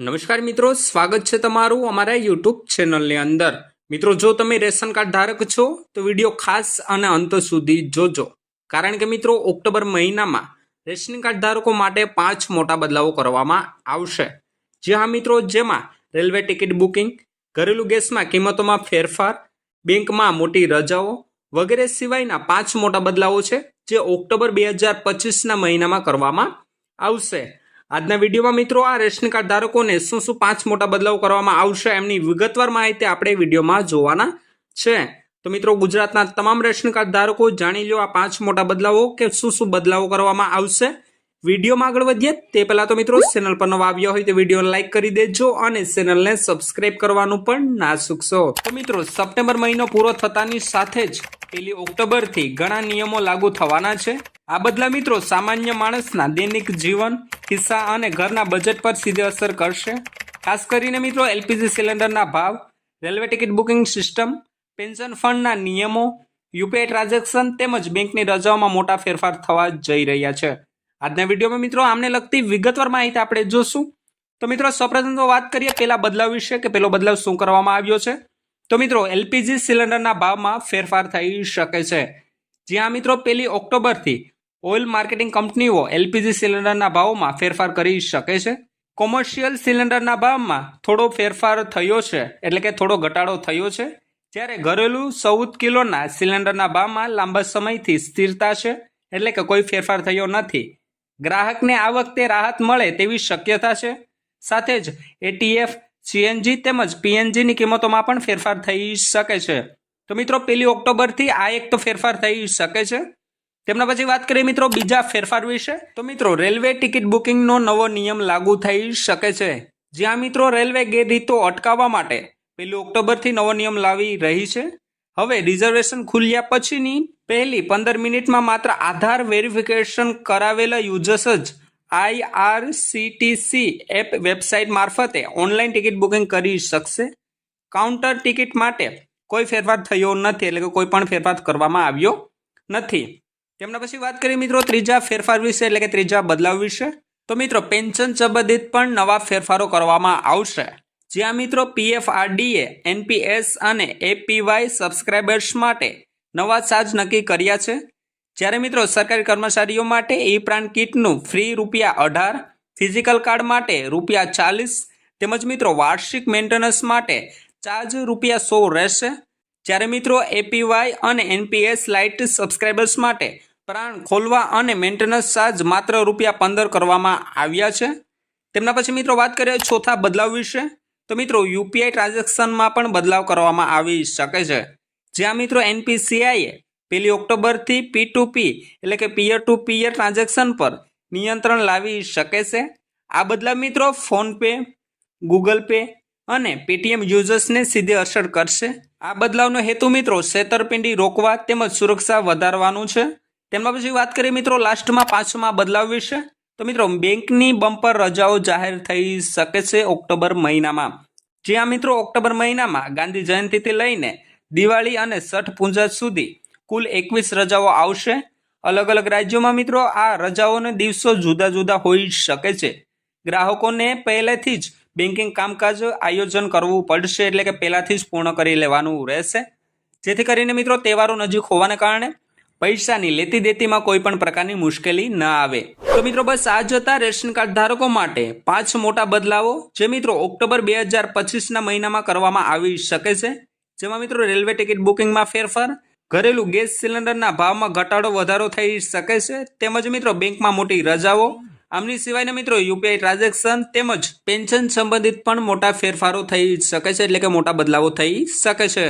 નમસ્કાર મિત્રો, સ્વાગત છે તમારું અમારા યુટ્યુબ ચેનલની અંદર. મિત્રો, જો તમે રેશન કાર્ડ ધારક છો, તો વીડિયો ખાસ અને અંત સુધી જોજો. કારણ કે મિત્રો, ઓક્ટોબર મહિનામાં રેશન કાર્ડ ધારકો માટે પાંચ મોટા બદલાવો કરવામાં આવશે. જે હા મિત્રો, જેમાં રેલવે ટિકિટ બુકિંગ, ઘરેલું ગેસમાં કિંમતોમાં ફેરફાર, બેંકમાં મોટી રજાઓ વગેરે સિવાયના પાંચ મોટા બદલાવો છે, જે ઓક્ટોબર બે હજાર પચીસના મહિનામાં કરવામાં આવશે. આજના વિડીયોમાં મિત્રો આ રેશન કાર્ડ ધારકોને શું શું પાંચ મોટા બદલાવ કરવામાં આવશે એમની વિગતવાર માહિતી આપણે વિડીયોમાં જોવાના છે. તો મિત્રો ગુજરાતના તમામ રેશન કાર્ડ ધારકો જાણી લો આ પાંચ મોટા બદલાવો કે શું શું બદલાવો કરવામાં આવશે. વિડીયોમાં આગળ વધીએ તે પહેલાં તો મિત્રો ચેનલ પર નવા આવ્યા હોય તો વીડિયો લાઇક કરી દેજો અને ચેનલને સબસ્ક્રાઇબ કરવાનું પણ ના ચૂકશો. તો મિત્રો સપ્ટેમ્બર મહિનો પૂરો થતાની સાથે જ પેલી ઓક્ટોબરથી ઘણા નિયમો લાગુ થવાના છે. આ બદલા મિત્રો સામાન્ય માણસના દૈનિક જીવન ખિસ્સા અને ઘરના બજેટ પર સીધી અસર કરશે. ખાસ કરીને મિત્રો, એલપીજી સિલિન્ડરના ભાવ, railway ticket booking system, pension ફંડના નિયમો, યુપીઆઈ ટ્રાન્ઝેક્શન તેમજ બેંકની રજાઓમાં મોટા ફેરફાર થવા જઈ રહ્યા છે. આજના વિડીયોમાં મિત્રો, આમને લગતી વિગતવાર માહિતી આપણે જોશું. તો મિત્રો, સૌપ્રથમ તો વાત કરીએ પેલા બદલાવ વિશે, કે પેલો બદલાવ શું કરવામાં આવ્યો છે? તો મિત્રો, એલપીજી સિલિન્ડરના ભાવમાં ફેરફાર થઈ શકે છે. જ્યાં મિત્રો પેલી ઓક્ટોબરથી ઓઇલ માર્કેટિંગ કંપનીઓ એલપીજી સિલિન્ડરના ભાવમાં ફેરફાર કરી શકે છે? કોમર્શિયલ સિલિન્ડરના ભાવમાં થોડો ફેરફાર થયો છે, એટલે કે થોડો ઘટાડો થયો છે? જ્યારે ઘરેલું ચૌદ કિલોના સિલિન્ડરના ભાવમાં લાંબા સમયથી સ્થિરતા છે, એટલે કે કોઈ ફેરફાર થયો નથી. ગ્રાહકને આ વખતે રાહત મળે તેવી શક્યતા છે? સાથે જ એટીએફ, સીએનજી તેમજ પીએનજીની કિંમતોમાં પણ ફેરફાર થઈ શકે છે. તો મિત્રો પેલી ઓક્ટોબરથી આ એક તો ફેરફાર થઈ શકે છે. તેમના પછી વાત કરીએ મિત્રો બીજા ફેરફાર વિશે. તો મિત્રો, રેલવે ટિકિટ બુકિંગનો નવો નિયમ લાગુ થઈ શકે છે. જ્યાં મિત્રો રેલવે ગેરરીતો અટકાવવા માટે પહેલી ઓક્ટોબરથી નવો નિયમ લાવી રહી છે. હવે રિઝર્વેશન ખુલ્યા પછીની પહેલી પંદર મિનિટમાં માત્ર આધાર વેરિફિકેશન કરાવેલા યુઝર્સ જ આઈઆરસીટીસી એપ વેબસાઇટ મારફતે ઓનલાઈન ટિકિટ બુકિંગ કરી શકશે. કાઉન્ટર ટિકિટ માટે કોઈ ફેરફાર થયો નથી, એટલે કે કોઈ પણ ફેરફાર કરવામાં આવ્યો નથી. તેમના પછી વાત કરીએ મિત્રો, ત્રીજા ફેરફાર વિશે, એટલે કે ત્રીજા બદલાવ વિશે. તો મિત્રો, પેન્શન સંબંધિત પણ નવા ફેરફારો કરવામાં આવશે. જ્યાં મિત્રો, પીએફઆરડીએ, એનપીએસ અને એપીવાય સબસ્ક્રાઇબર્સ માટે નવા ચાર્જ નક્કી કર્યા છે. જ્યારે મિત્રો, સરકારી કર્મચારીઓ માટે ઈ પ્રાણ કીટનું ફ્રી રૂપિયા અઢાર, ફિઝિકલ કાર્ડ માટે રૂપિયા ચાલીસ, તેમજ મિત્રો, વાર્ષિક મેન્ટેનન્સ માટે ચાર્જ રૂપિયા સો રહેશે. જ્યારે મિત્રો, એપીવાય અને એનપીએસ લાઇટ સબસ્ક્રાઇબર્સ માટે પ્રાણ ખોલવા અને મેન્ટેનન્સ ચાર્જ માત્ર રૂપિયા પંદર કરવામાં આવ્યા છે. તેમના પછી મિત્રો વાત કરીએ ચોથા બદલાવ વિશે, તો મિત્રો યુપીઆઈ ટ્રાન્ઝેક્શનમાં પણ બદલાવ કરવામાં આવી શકે છે. જ્યાં મિત્રો એનપીસીઆઈએ પહેલી ઓક્ટોબરથી પી ટુ પી એટલે કે પિયર ટુ પિયર ટ્રાન્ઝેક્શન પર નિયંત્રણ લાવી શકે છે. આ બદલાવ મિત્રો ફોનપે, ગૂગલ પે અને પેટીએમ યુઝર્સને સીધી અસર કરશે. આ બદલાવનો હેતુ મિત્રો છેતરપિંડી રોકવા તેમજ સુરક્ષા વધારવાનું છે. તેમના પછી વાત કરીએ મિત્રો, લાસ્ટમાં પાંચમાં બદલાવ વિશે. તો મિત્રો, બેંકની બમ્પર રજાઓ જાહેર થઈ શકે છે ઓક્ટોબર મહિનામાં. જ્યાં મિત્રો, ઓક્ટોબર મહિનામાં ગાંધી જયંતિથી લઈને દિવાળી અને છઠ પૂજા સુધી કુલ એકવીસ રજાઓ આવશે. અલગ અલગ રાજ્યોમાં મિત્રો, આ રજાઓના દિવસો જુદા જુદા હોઈ શકે છે. ગ્રાહકોને પહેલેથી જ બેન્કિંગ કામકાજ આયોજન કરવું પડશે, એટલે કે પહેલાંથી જ પૂર્ણ કરી લેવાનું રહેશે. જેથી કરીને મિત્રો, તહેવારો નજીક હોવાને કારણે પૈસાની લેતી દેતીમાં કોઈ પણ પ્રકારની મુશ્કેલી ન આવે. તો મિત્રો બસ આ જતા રેશન કાર્ડ ધારકો માટે પાંચ મોટા બદલાવો જે મિત્રો ઓક્ટોબર બે હજાર પચીસના મહિનામાં કરવામાં આવી શકે છે. જેમાં મિત્રો રેલવે ટિકિટ બુકિંગમાં ફેરફાર, ઘરેલું ગેસ સિલિન્ડરના ભાવમાં ઘટાડો વધારો થઈ શકે છે, તેમજ મિત્રો બેંકમાં મોટી રજાઓ. આમની સિવાયના મિત્રો યુપીઆઈ ટ્રાન્ઝેક્શન તેમજ પેન્શન સંબંધિત પણ મોટા ફેરફારો થઈ શકે છે, એટલે કે મોટા બદલાવો થઈ શકે છે.